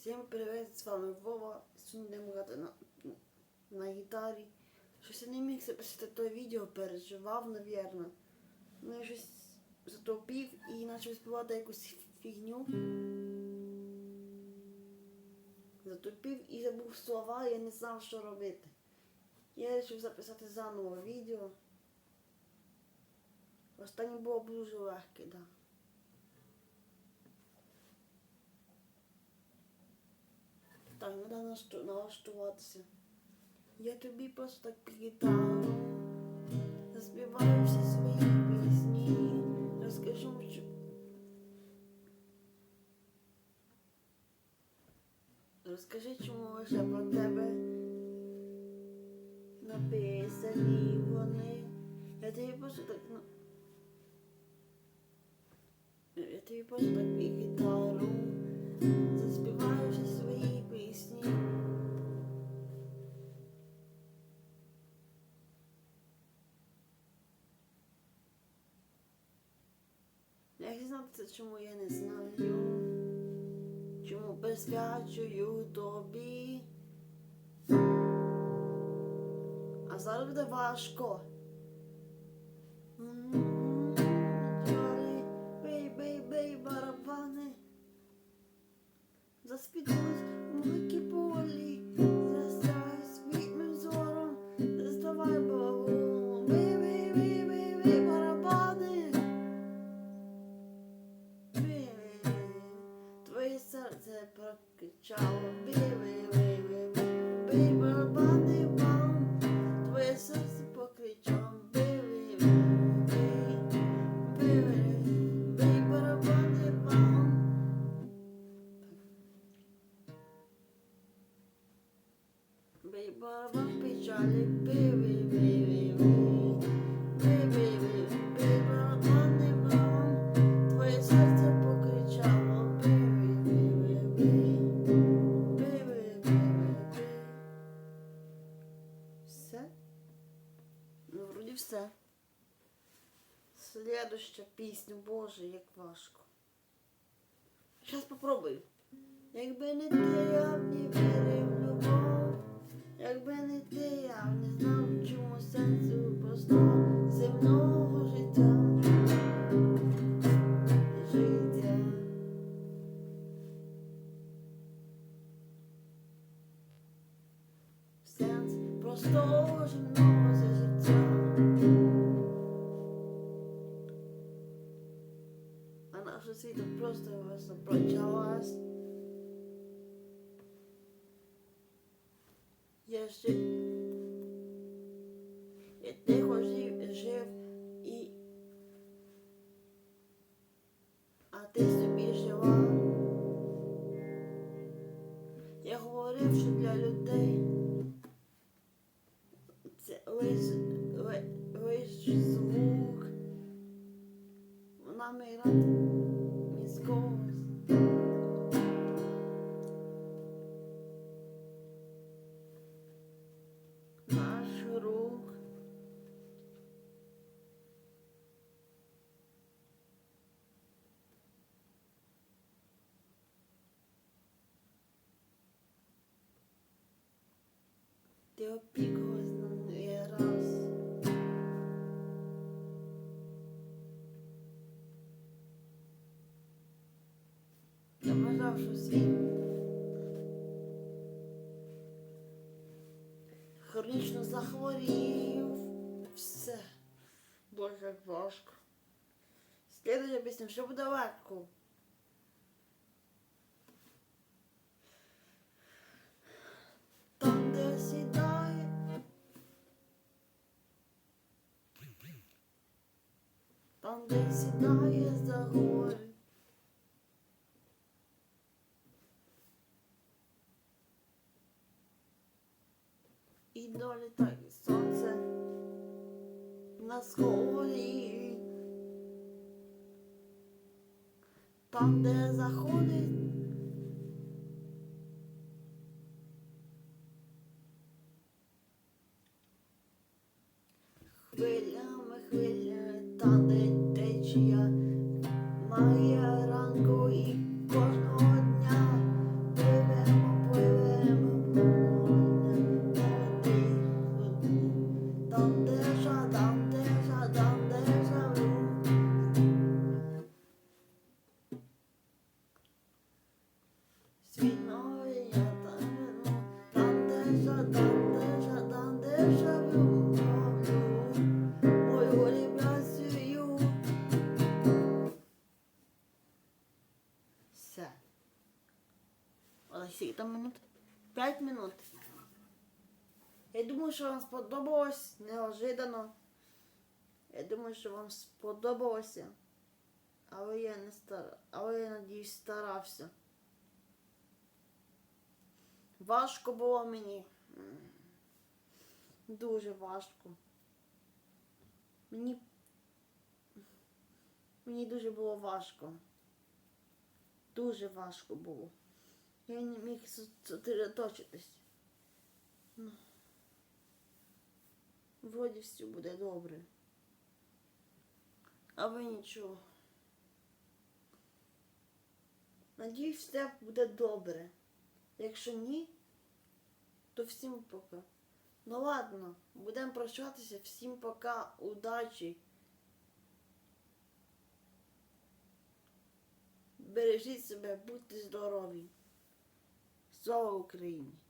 Всім привіт, з вами Вова. Сьогодні будемо грати на, на гітарі. Щось я не міг записати то відео, переживав, навірно. Ну я щось затопив і почав співати якусь фігню. Затопив і забув слова, я не знав, що робити. Я вирішив записати заново відео. Останнє було дуже легке, так. Да. Так, треба налаштуватися. Я тобі просто так гітару. Заспіваю всі свої пісні. Розкажу, що. Розкажи, чому лише про тебе написані вони. Я тобі просто так. Ну... Я тобі просто так гітару. Як знати, чому я не знаю, чому присвячую тобі. А зараз буде важко. Бей, бей, бей, барабани. Заспітилось Бей барабан печалі, бей. Бей, бей, бей, бей, барабани, бам. Твоє серце покричало, бей, бей, бей, бей. Все? Ну, вроді все. Следующа пісня, боже, як важко. Зараз попробую. Якби не ти, я б не. Якби не ти, я не знав, чому сенсу простого земного Я я тихо жив, жив і а ти собі жила. Я говорив, що для людей це лиш, Ти неї раз. Я вважав, що світ хронічно захворів. Все. Боже, як важко. Слідуюча пісня, що буде легко. Де сідає за гори. І долітає сонце на сході. Там, де заходить. Все. Олексій, там минут? П'ять минут. Я думаю, що вам сподобалось неожиданно. Я думаю, що вам сподобалося. Але я не стар... Але я надіюсь старався. Важко було мені. Дуже важко. Мені. Мені дуже було важко. Дуже важко було. Я не міг зосередоточитись. Ну. Вроді все буде добре. Але нічого. Надіюсь, все буде добре. Якщо ні, то всім пока. Ну ладно, будемо прощатися. Всім пока, удачі. Бережіть себе, будьте здорові. Слава Україні!